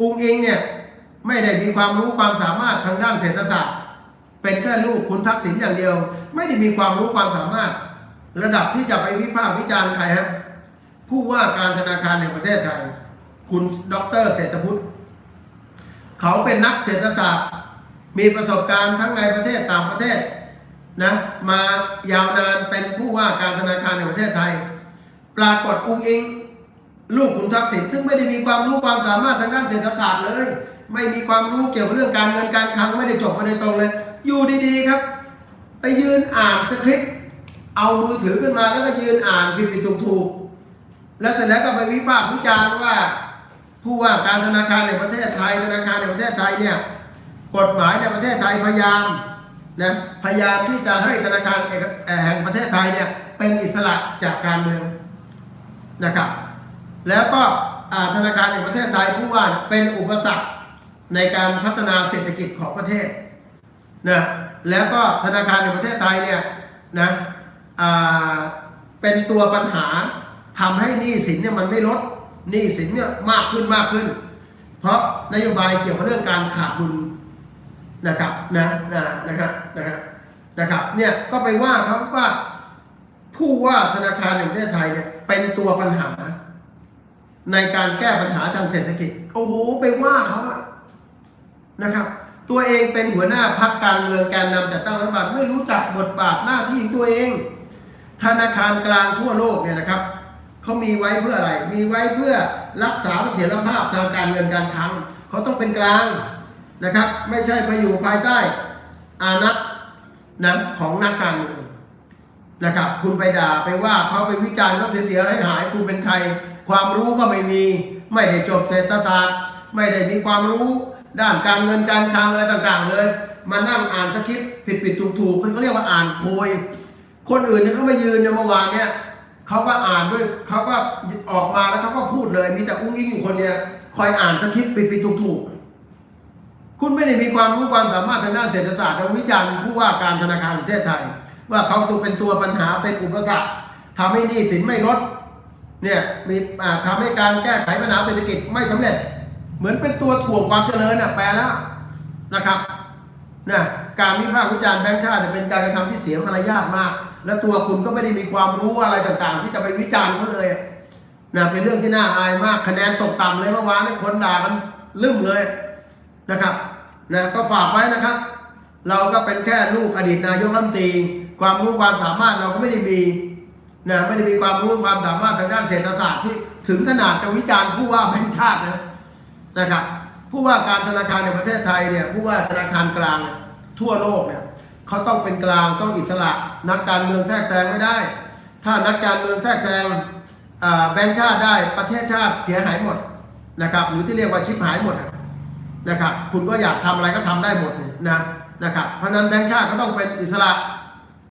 อุงอิงเนี่ยไม่ได้มีความรู้ความสามารถทางด้านเศรษฐศาสตร์ เป็นแค่ลูกคุณทักษิณอย่างเดียว ไม่ได้มีความรู้ความสามารถ ระดับที่จะไปวิพากษ์วิจารณ์ใครฮะผู้ว่าการธนาคารแห่งประเทศไทย คุณดรเศรษฐพุทธเขาเป็นนักเศรษฐศาสตร์ มีประสบการณ์ทั้งในประเทศต่างประเทศนะมายาวนานเป็นผู้ว่าการธนาคารแห่งประเทศไทย ปรากฏอุ้งอิง ลูกคุณทักษิณซึ่งไม่ได้มีความรู้ความสามารถทางด้านเศรษฐศาสตร์เลย ไม่มีความรู้เกี่ยวกับเรื่องการเงินการคลังไม่ได้จบมาโดยตรงเลย อยู่ดีๆครับ ไปยืนอ่านสคริปต์เอามือถือขึ้นมาแล้วก็ยืนอ่านผิดผิดถูกถูกๆแล้วเสร็จแล้วก็ไปวิพากษ์วิจารณ์ว่า ผู้ว่าการธนาคารแห่งประเทศไทยธนาคารแห่งประเทศไทยเนี่ยกฎหมายในประเทศไทยพยายามนะพยายามที่จะให้ธนาคารแห่งประเทศไทยเนี่ยเป็นอิสระจากการเมืองนะครับ แล้วก็ธนาคารแห่งประเทศไทยผู้ว่าเป็นอุปสรรคในการพัฒนาเศรษฐกิจของประเทศนะแล้วก็ธนาคารแห่งประเทศไทยเนี่ยนะเป็นตัวปัญหาทำให้หนี้สินเนี่ยมันไม่ลดหนี้สินเนี่ยมากขึ้นมากขึ้น เพราะนโยบายเกี่ยวกับเรื่องการขาดดุลนะครับนะนะนะครับนะครับนะครับเนี่ยก็ไปว่าเขาว่าผู้ว่าธนาคารแห่งประเทศไทยเนี่ยเป็นตัวปัญหา ในการแก้ปัญหาทางเศรษฐกิจ โอ้โห ไปว่าเขาอะนะครับ ตัวเองเป็นหัวหน้าพักการเมืองแกนนำจัดตั้งรัฐบาลไม่รู้จักบทบาทหน้าที่ตัวเอง ธนาคารกลางทั่วโลกเนี่ยนะครับเขามีไว้เพื่ออะไร มีไว้เพื่อรักษาเสถียรภาพทางการเงินการคลังเขาต้องเป็นกลางนะครับ ไม่ใช่ไปอยู่ภายใต้อานัตนะของนักการเมืองนะครับ คุณไปด่าไปว่าเขาไปวิจารณ์เขาเสียหายคุณเป็นใคร ความรู้ก็ไม่มี ไม่ได้จบเศรษฐศาสตร์ ไม่ได้มีความรู้ด้านการเงินการคลังอะไรต่างๆ เลยมานั่งอ่านสคริปต์ผิดๆถูกๆเขาเรียกว่าอ่านโพยคนอื่นเนี่ยเขามายืนเนี่ยเมื่อวานเนี่ยเขาก็อ่านด้วยเขาก็ออกมาแล้วเขาก็พูดเลย มีแต่อุ้งอิงอยู่คนเดียวคอยอ่านสคริปต์ผิดๆถูกๆคุณไม่ได้มีความรู้ความสามารถทางด้านเศรษฐศาสตร์และวิจารณ์ผู้ว่าการธนาคารประเทศไทย ว่าเขาตัวเป็นตัวปัญหาเป็นอุปสรรคทำให้หนี้สินไม่ลด เนี่ยมีอ่าทำให้การแก้ไขปัญหาเศรษฐกิจไม่สำเร็จ เหมือนเป็นตัวถ่วงความเจริญน่ะแปลแล้วนะครับนะการวิพากษ์วิจารณ์แบงค์ชาติเป็นการกระทำที่เสียมารยาทมาก และตัวคุณก็ไม่ได้มีความรู้อะไรต่างๆ ที่จะไปวิจารณ์เขาเลยนะเป็นเรื่องที่น่าอายมากคะแนนตกต่ำเลยเมื่อวานนี้คนด่ากันลืมเลยนะครับนะก็ฝากไว้นะครับ เราก็เป็นแค่ลูกอดีตนายกรัฐมนตรี ความรู้ความสามารถเราก็ไม่ได้มี นะไม่ได้มีความรู้ความสามารถทางด้านเศรษฐศาสตร์ที่ถึงขนาดจะวิจารณ์ผู้ว่าแบงค์ชาตินะนะครับผู้ว่าการธนาคารในประเทศไทยเนี่ยผู้ว่าธนาคารกลางทั่วโลกเนี่ยเขาต้องเป็นกลางต้องอิสระ นักการเมืองแทรกแซงไม่ได้ ถ้านักการเมืองแทรกแซงแบงค์ชาติได้ประเทศชาติเสียหายหมดนะครับหรือที่เรียกว่าชิปหายหมดนะครับคุณก็อยากทำอะไรก็ทำได้หมดนะนะครับเพราะฉะนั้นแบงค์ชาติก็ต้องเป็นอิสระ